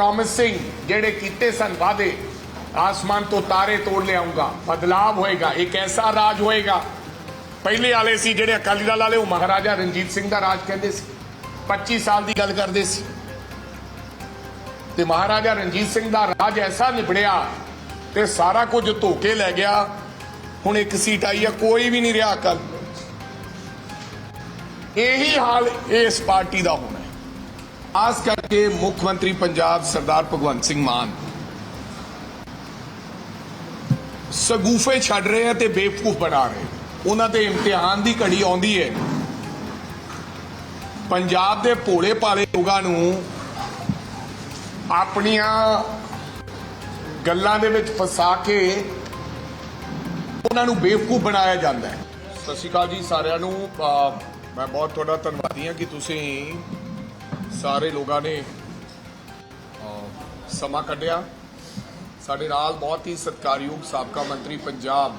Promising ਜਿਹੜੇ ਕੀਤੇ ਸਨ ਵਾਅਦੇ, ਆਸਮਾਨ ਤੋਂ ਤਾਰੇ ਤੋੜ ਲਿਆਉਂਗਾ ਬਦਲਾਵ ਹੋਏਗਾ, ਇੱਕ ਐਸਾ ਰਾਜ ਹੋਏਗਾ। ਪਹਿਲੇ ਵਾਲੇ ਸੀ ਜਿਹੜੇ ਅਕਾਲੀ ਦਲ ਵਾਲੇ, ਉਹ ਮਹਾਰਾਜਾ ਰਣਜੀਤ ਸਿੰਘ ਦਾ ਰਾਜ ਕਹਿੰਦੇ ਸੀ 25 ਸਾਲ ਦੀ ਗੱਲ ਕਰਦੇ ਸੀ। ਤੇ ਮਹਾਰਾਜਾ ਰਣਜੀਤ ਸਿੰਘ ਦਾ ਰਾਜ ਐਸਾ ਨਿਬੜਿਆ ਤੇ ਸਾਰਾ ਕੁਝ ਧੋ ਕੇ ਲੈ ਗਿਆ। ਹੁਣ ਇੱਕ ਸੀਟ ਆਈ ਆ, ਕੋਈ ਵੀ ਨਹੀਂ ਰਿਹਾ ਅਕਲ ਇਹੀ ਹਾਲ ਇਸ ਪਾਰਟੀ ਦਾ ਹੋਣਾ। ਖਾਸ ਕਰਕੇ ਮੁੱਖ ਮੰਤਰੀ ਪੰਜਾਬ ਸਰਦਾਰ ਭਗਵੰਤ ਸਿੰਘ ਮਾਨ ਸਗੂਫੇ ਛੱਡ ਰਹੇ ਆ ਤੇ ਬੇਵਕੂਫ ਬਣਾ ਰਹੇ ਉਹਨਾਂ ਤੇ ਇਮਤਿਹਾਨ ਦੀ ਘੜੀ ਆਉਂਦੀ ਹੈ ਪੰਜਾਬ ਦੇ ਭੋਲੇ ਭਾਲੇ ਲੋਕਾਂ ਨੂੰ ਆਪਣੀਆਂ ਗੱਲਾਂ ਦੇ ਵਿੱਚ ਫਸਾ ਕੇ ਉਹਨਾਂ ਨੂੰ ਬੇਵਕੂਫ ਬਣਾਇਆ ਜਾਂਦਾ ਹੈ। ਸਤਿ ਸ਼੍ਰੀ ਅਕਾਲ ਜੀ ਸਾਰਿਆਂ ਨੂੰ। ਮੈਂ ਬਹੁਤ ਤੁਹਾਡਾ ਧੰਨਵਾਦੀ ਹਾਂ ਕਿ ਤੁਸੀਂ ਸਾਰੇ ਲੋਕਾਂ ਨੇ ਸਮਾਂ ਕੱਢਿਆ। ਸਾਡੇ ਨਾਲ ਬਹੁਤ ਹੀ ਸਤਿਕਾਰਯੋਗ ਸਾਬਕਾ ਮੰਤਰੀ ਪੰਜਾਬ,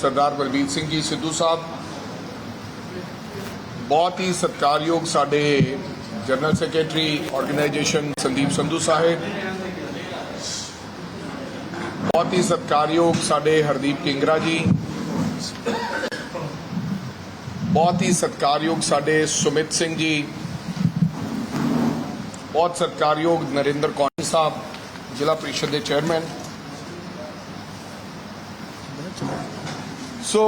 ਸਰਦਾਰ ਬਲਬੀਰ ਸਿੰਘ ਜੀ ਸਿੱਧੂ ਸਾਹਿਬ। ਬਹੁਤ ਹੀ ਸਤਿਕਾਰਯੋਗ ਸਾਡੇ general secretary organisation Sandeep Sandhu Sahib. ਬਹੁਤ ਹੀ ਸਤਿਕਾਰਯੋਗ ਸਾਡੇ ਹਰਦੀਪ ਕਿੰਗਰਾ ਜੀ। ਬਹੁਤ ਹੀ ਸਤਿਕਾਰਯੋਗ ਸਾਡੇ ਸੁਮਿਤ ਸਿੰਘ ਜੀ, ਬਹੁਤ ਸਤਿਕਾਰਯੋਗ ਨਰਿੰਦਰ ਕੌਰ ਸਾਹਿਬ, ਜ਼ਿਲ੍ਹਾ ਪ੍ਰੀਸ਼ਦ ਦੇ ਚੇਅਰਮੈਨ। ਸੋ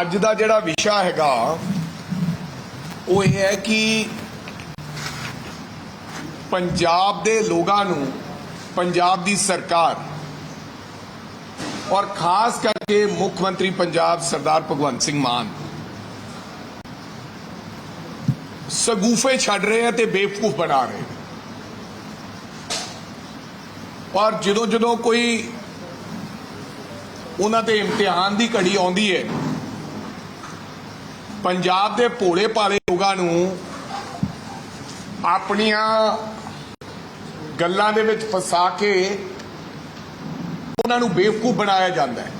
ਅੱਜ ਦਾ ਜਿਹੜਾ ਵਿਸ਼ਾ ਹੈਗਾ, ਉਹ ਇਹ ਹੈ ਕਿ ਪੰਜਾਬ ਦੇ ਲੋਕਾਂ ਨੂੰ, ਪੰਜਾਬ ਦੀ ਸਰਕਾਰ ਔਰ ਖਾਸ ਕਰਕੇ ਮੁੱਖ ਮੰਤਰੀ ਪੰਜਾਬ ਸਰਦਾਰ ਭਗਵੰਤ ਸਿੰਘ ਮਾਨ ਸਗੂਫੇ ਛੱਡ ਰਹੇ ਆ ਤੇ ਬੇਵਕੂਫ ਬਣਾ ਰਹੇ ਔਰ ਜਦੋਂ ਜਦੋਂ ਕੋਈ ਉਹਨਾਂ ਤੇ ਇਮਤਿਹਾਨ ਦੀ ਘੜੀ ਆਉਂਦੀ ਹੈ ਪੰਜਾਬ ਦੇ ਭੋਲੇ ਭਾਲੇ ਲੋਕਾਂ ਨੂੰ ਆਪਣੀਆਂ ਗੱਲਾਂ ਦੇ ਵਿੱਚ ਫਸਾ ਕੇ ਉਹਨਾਂ ਨੂੰ ਬੇਵਕੂਫ ਬਣਾਇਆ ਜਾਂਦਾ ਹੈ।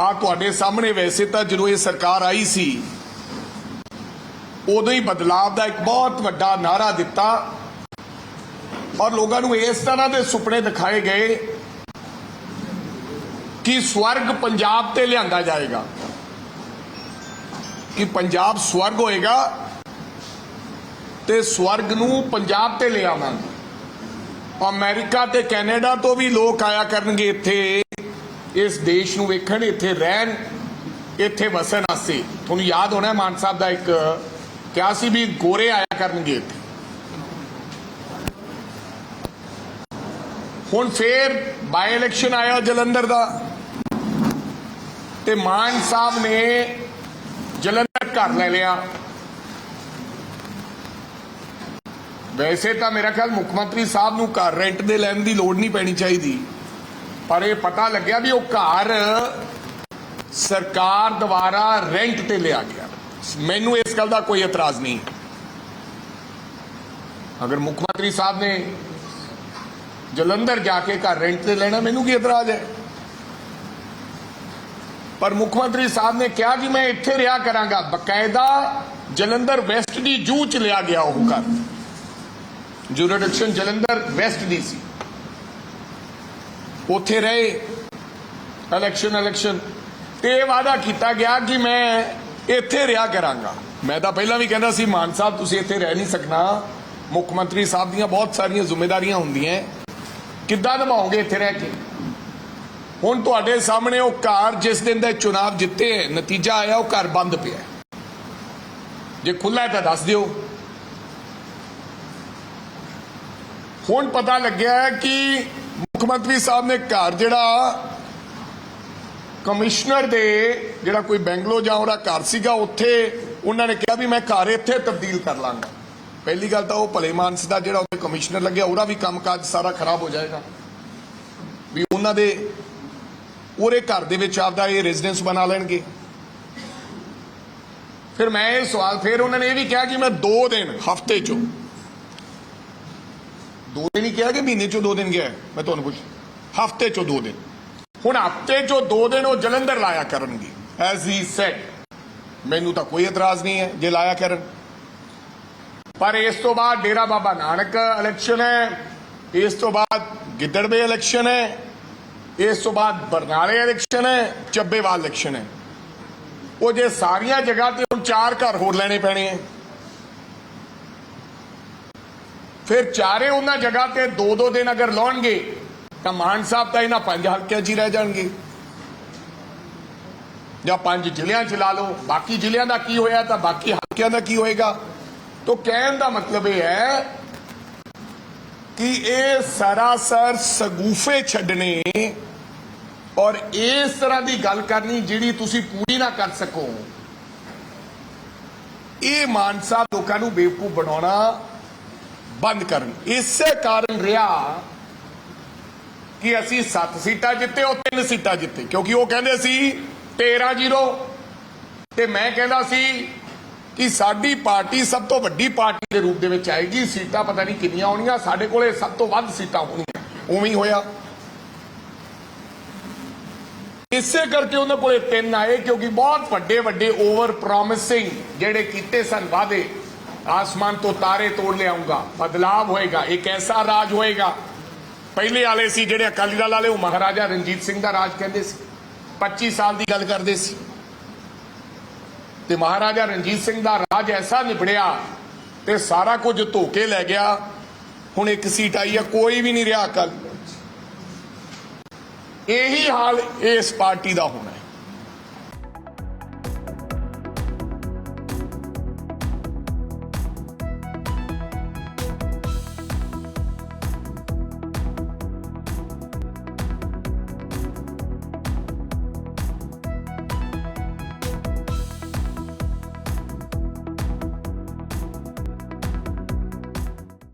ਆ ਤੁਹਾਡੇ ਸਾਹਮਣੇ ਵੈਸੇ ਤਾਂ ਜਦੋਂ ਇਹ ਸਰਕਾਰ ਆਈ ਸੀ ਉਦੋਂ ਹੀ ਬਦਲਾਵ ਦਾ ਇੱਕ ਬਹੁਤ ਵੱਡਾ ਨਾਰਾ ਦਿੱਤਾ। ਔਰ ਲੋਕਾਂ ਨੂੰ ਇਸ ਤਰ੍ਹਾਂ ਦੇ ਸੁਪਨੇ ਦਿਖਾਏ ਗਏ ਕਿ ਸਵਰਗ ਪੰਜਾਬ ਤੇ ਲਿਆਂਦਾ ਜਾਏਗਾ। ਕਿ ਪੰਜਾਬ ਸਵਰਗ ਹੋਏਗਾ ਤੇ ਸਵਰਗ ਨੂੰ ਪੰਜਾਬ ਤੇ ਲਿਆਵਾਂਗੇ ਅਮਰੀਕਾ ਤੇ ਕੈਨੇਡਾ ਤੋਂ ਵੀ ਲੋਕ ਆਇਆ ਕਰਨਗੇ ਇੱਥੇ। ਇਸ ਦੇਸ਼ ਨੂੰ ਵੇਖਣ, ਇੱਥੇ ਰਹਿਣ, ਇੱਥੇ ਵਸਣ ਵਾਸਤੇ। ਤੁਹਾਨੂੰ ਯਾਦ ਹੋਣਾ ਮਾਨ ਸਾਹਿਬ ਦਾ ਇੱਕ ਕਿਹਾ ਸੀ ਵੀ ਗੋਰੇ ਆਇਆ ਕਰਨਗੇ? ਇੱਥੇ ਹੁਣ ਫੇਰ ਬਾਈ ਇਲੈਕਸ਼ਨ ਆਇਆ ਜਲੰਧਰ ਦਾ। ਤੇ ਮਾਨ ਸਾਹਿਬ ਨੇ ਜਲੰਧਰ ਘਰ ਲੈ ਲਿਆ। ਵੈਸੇ ਤਾਂ ਮੇਰਾ ਖਿਆਲ ਮੁੱਖ ਮੰਤਰੀ ਸਾਹਿਬ ਨੂੰ ਘਰ ਰੈਂਟ ਦੇ ਲੈਣ ਦੀ ਲੋੜ ਨਹੀਂ ਪੈਣੀ ਚਾਹੀਦੀ। ਪਰ ਇਹ ਪਤਾ ਲੱਗਿਆ ਵੀ ਉਹ ਘਰ ਸਰਕਾਰ ਦੁਆਰਾ ਰੈਂਟ ਤੇ ਲਿਆ ਗਿਆ। ਮੈਨੂੰ ਇਸ ਗੱਲ ਦਾ ਕੋਈ ਇਤਰਾਜ਼ ਨਹੀਂ। ਅਗਰ ਮੁੱਖ ਮੰਤਰੀ ਸਾਹਿਬ ਨੇ ਜਲੰਧਰ ਜਾ ਕੇ ਘਰ ਰੈਂਟ ਤੇ ਲੈਣਾ, ਮੈਨੂੰ ਕੀ ਇਤਰਾਜ਼ ਹੈ? ਪਰ ਮੁੱਖ ਮੰਤਰੀ ਸਾਹਿਬ ਨੇ ਕਿਹਾ ਕਿ ਮੈਂ ਇੱਥੇ ਰਿਹਾ ਕਰਾਂਗਾ। ਬਕਾਇਦਾ ਜਲੰਧਰ ਵੈਸਟ ਦੀ ਜੂ ਚ ਲਿਆ ਗਿਆ ਉਹ ਘਰ। ਜੁਰੀਡਿਕਸ਼ਨ ਜਲੰਧਰ ਵੈਸਟ ਦੀ ਸੀ। ਉੱਥੇ ਰਹੇ। ਇਲੈਕਸ਼ਨ ਇਲੈਕਸ਼ਨ ਤੇ ਇਹ ਵਾਅਦਾ ਕੀਤਾ ਗਿਆ ਕਿ ਮੈਂ ਇੱਥੇ ਰਿਹਾ ਕਰਾਂਗਾ। ਮੈਂ ਤਾਂ ਪਹਿਲਾਂ ਵੀ ਕਹਿੰਦਾ ਸੀ, ਮਾਨ ਸਾਹਿਬ, ਤੁਸੀਂ ਇੱਥੇ ਰਹਿ ਨਹੀਂ ਸਕਣਾ। ਮੁੱਖ ਮੰਤਰੀ ਸਾਹਿਬ ਦੀਆਂ ਬਹੁਤ ਸਾਰੀਆਂ ਜ਼ਿੰਮੇਵਾਰੀਆਂ ਹੁੰਦੀਆਂ ਕਿੱਦਾਂ ਨਿਭਾਓਗੇ ਇੱਥੇ ਰਹਿ ਕੇ? ਹੁਣ ਤੁਹਾਡੇ ਸਾਹਮਣੇ ਉਹ ਘਰ ਜਿਸ ਦਿਨ ਦਾ ਚੁਣਾਵ ਜਿੱਤੇ ਨਤੀਜਾ ਆਇਆ, ਉਹ ਘਰ ਬੰਦ ਪਿਆ ਜੇ ਖੁੱਲਾ ਤਾਂ ਦੱਸ ਦਿਓ। ਹੁਣ ਪਤਾ ਲੱਗਿਆ ਕਿ ਮੁੱਖ ਮੰਤਰੀ ਸਾਹਿਬ ਨੇ ਘਰ ਜਿਹੜਾ ਕਮਿਸ਼ਨਰ ਦੇ ਜਿਹੜਾ ਕੋਈ ਬੈਂਗਲੋ ਜਾਂ ਉਹਦਾ ਘਰ ਸੀਗਾ, ਉੱਥੇ ਉਹਨਾਂ ਨੇ ਕਿਹਾ ਵੀ ਮੈਂ ਘਰ ਇੱਥੇ ਤਬਦੀਲ ਕਰ ਲਾਂਗਾ। ਪਹਿਲੀ ਗੱਲ ਤਾਂ ਉਹ ਭਲੇ ਮਾਨਸ ਦਾ ਜਿਹੜਾ ਉੱਥੇ ਕਮਿਸ਼ਨਰ ਲੱਗਿਆ, ਉਹਦਾ ਵੀ ਕੰਮਕਾਜ ਸਾਰਾ ਖਰਾਬ ਹੋ ਜਾਏਗਾ। ਵੀ ਉਹਨਾਂ ਦੇ, ਉਹਦੇ ਘਰ ਦੇ ਵਿੱਚ ਆਪਦਾ ਇਹ ਰੈਜ਼ੀਡੈਂਸ ਬਣਾ ਲੈਣਗੇ। ਫਿਰ ਮੈਂ ਇਹ ਸਵਾਲ, ਫਿਰ ਉਹਨਾਂ ਨੇ ਇਹ ਵੀ ਕਿਹਾ ਕਿ ਮੈਂ 2 ਦਿਨ, ਹਫ਼ਤੇ ਚੋਂ। ਦੋ ਦਿਨ ਹੀ ਕਿਹਾ ਕਿ ਮਹੀਨੇ ਚੋਂ ਦੋ ਦਿਨ ਗਿਆ ਮੈਂ ਤੁਹਾਨੂੰ ਪੁੱਛ ਹਫ਼ਤੇ ਚੋਂ ਦੋ ਦਿਨ। ਹੁਣ ਹਫ਼ਤੇ ਚੋਂ ਦੋ ਦਿਨ ਉਹ ਜਲੰਧਰ ਲਾਇਆ ਕਰਨਗੇ ਐਜ਼ ਹੀ ਸੈਡ ਮੈਨੂੰ ਤਾਂ ਕੋਈ ਇਤਰਾਜ਼ ਨਹੀਂ ਹੈ ਜੇ ਲਾਇਆ ਕਰਨ। ਪਰ ਇਸ ਤੋਂ ਬਾਅਦ ਡੇਰਾ ਬਾਬਾ ਨਾਨਕ ਇਲੈਕਸ਼ਨ ਹੈ, ਇਸ ਤੋਂ ਬਾਅਦ ਗਿੱਦੜਵੇ ਇਲੈਕਸ਼ਨ ਹੈ, ਇਸ ਤੋਂ ਬਾਅਦ ਬਰਨਾਲੇ ਇਲੈਕਸ਼ਨ ਹੈ, ਚੱਬੇਵਾਲ ਇਲੈਕਸ਼ਨ ਹੈ। ਉਹ ਜੇ ਸਾਰੀਆਂ ਜਗ੍ਹਾ ਤੇ ਹੁਣ ਚਾਰ ਘਰ ਹੋਰ ਲੈਣੇ ਪੈਣੇ ਹੈ। ਫਿਰ ਚਾਰੇ ਉਹਨਾਂ ਜਗ੍ਹਾ ਤੇ ਦੋ ਦੋ ਦਿਨ ਅਗਰ ਲਾਉਣਗੇ ਤਾਂ ਮਾਨ ਸਾਹਿਬ ਤਾਂ ਇਹਨਾਂ ਪੰਜ ਹਲਕਿਆਂ 'ਚ ਹੀ ਰਹਿ ਜਾਣਗੇ। ਜਾਂ ਪੰਜ ਜ਼ਿਲ੍ਹਿਆਂ 'ਚ ਲਾ ਲਓ। ਬਾਕੀ ਜ਼ਿਲ੍ਹਿਆਂ ਦਾ ਕੀ ਹੋਇਆ ਤਾਂ ਬਾਕੀ ਹਲਕਿਆਂ ਦਾ ਕੀ ਹੋਏਗਾ? ਤੋਂ ਕਹਿਣ ਦਾ ਮਤਲਬ ਇਹ ਹੈ ਕਿ ਇਹ ਸਰਾਸਰ ਸਗੂਫੇ ਛੱਡਣੇ ਔਰ ਇਸ ਤਰ੍ਹਾਂ ਦੀ ਗੱਲ ਕਰਨੀ ਜਿਹੜੀ ਤੁਸੀਂ ਪੂਰੀ ਨਾ ਕਰ ਸਕੋ। ਇਹ ਮਾਨਸਾ ਲੋਕਾਂ ਨੂੰ ਬੇਵਕੂਫ ਬਣਾਉਣਾ ਬੰਦ ਕਰਨ। ਇਸੇ ਕਾਰਨ ਰਿਹਾ ਕਿ ਅਸੀਂ 7 ਸੀਟਾਂ ਜਿੱਤੇ ਉਹ 3 ਸੀਟਾਂ ਜਿੱਤੇ, ਕਿਉਂਕਿ ਉਹ ਕਹਿੰਦੇ ਸੀ 13-0 ਤੇ ਮੈਂ ਕਹਿੰਦਾ ਸੀ ਕਿ ਸਾਡੀ ਪਾਰਟੀ ਸਭ ਤੋਂ ਵੱਡੀ ਪਾਰਟੀ ਦੇ ਰੂਪ ਦੇ ਵਿੱਚ ਆਏਗੀ, ਸੀਟਾਂ ਪਤਾ ਨਹੀਂ ਕਿੰਨੀਆਂ ਆਉਣੀਆਂ ਸਾਡੇ ਕੋਲੇ ਸਭ ਤੋਂ ਵੱਧ ਸੀਟਾਂ ਹੋਣੀਆਂ, ਉਵੇਂ ਹੀ ਹੋਇਆ। ਇਸੇ ਕਰਕੇ ਉਹਨਾਂ ਕੋਲੇ ਤਿੰਨ ਆਏ, ਕਿਉਂਕਿ ਬਹੁਤ ਵੱਡੇ ਵੱਡੇ ਓਵਰ ਪ੍ਰੋਮਿਸਿੰਗ ਜਿਹੜੇ ਕੀਤੇ ਸਨ ਵਾਅਦੇ, ਆਸਮਾਨ ਤੋਂ ਤਾਰੇ ਤੋੜ ਲਿਆਉਂਗਾ ਬਦਲਾਵ ਹੋਏਗਾ, ਇੱਕ ਐਸਾ ਰਾਜ ਹੋਏਗਾ ਪਹਿਲੇ ਵਾਲੇ ਸੀ ਜਿਹੜੇ ਅਕਾਲੀ ਦਲ ਵਾਲੇ, ਉਹ ਮਹਾਰਾਜਾ ਰਣਜੀਤ ਸਿੰਘ ਦਾ ਰਾਜ ਕਹਿੰਦੇ ਸੀ। 25 ਸਾਲ ਦੀ ਗੱਲ ਕਰਦੇ ਸੀ। ਤੇ ਮਹਾਰਾਜਾ ਰਣਜੀਤ ਸਿੰਘ ਦਾ ਰਾਜ ਐਸਾ ਨਿਬੜਿਆ ਤੇ ਸਾਰਾ ਕੁਝ ਧੋ ਕੇ ਲੈ ਗਿਆ। ਹੁਣ ਇੱਕ ਸੀਟ ਆਈ ਆ, ਕੋਈ ਵੀ ਨਹੀਂ ਰਿਹਾ ਅਕਾਲੀ ਦਲ ਇਹੀ ਹਾਲ ਇਸ ਪਾਰਟੀ ਦਾ ਹੋਣਾ